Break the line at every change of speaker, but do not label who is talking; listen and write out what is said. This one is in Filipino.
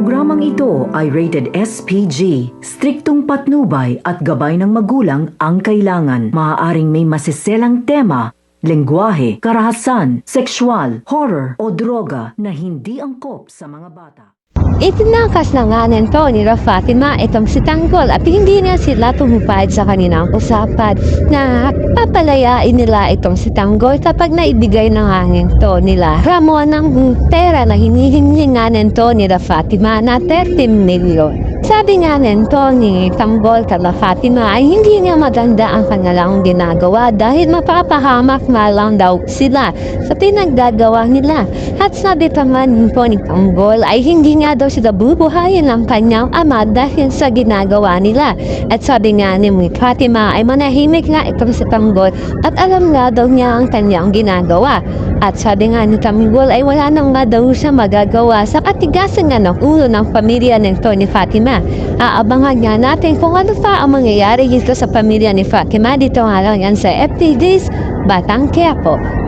programang ito ay rated SPG. Striktong patnubay at gabay ng magulang ang kailangan. Maaaring may masiselang tema, lengguwahe, karahasan, sexual, horror o droga na hindi angkop sa mga bata.
Itinakas na nga nito ni Fatima itong si Tanggol at hindi na sila tumupad sa kanilang usapan na papalayain nila itong si Tanggol kapag naibigay na nga nito nila Ramon ng pera na hinihingi nga nito ni Fatima na 30 milyon. Sabi nga nito ni Tanggol kala Fatima ay hindi niya maganda ang kanilang ginagawa dahil mapapahamak na lang daw sila sa pinagdagawa nila. At sabi pa man po ni Tanggol ay hindi nga daw sila bubuhayin ng kanyang ama dahil sa ginagawa nila. At sabi nga ni Fatima ay manahimik nga itong si Tanggol at alam nga daw niya ang kanyang ginagawa. At sabi nga ni Tanggol ay wala nang nga daw siya magagawa sa katigasan nga ng ulo ng pamilya nito ni Fatima. Aabangan nga natin kung ano pa ang mangyayari dito sa pamilya ni Fatima dito nga lang yan sa FTDs Batang Quiapo.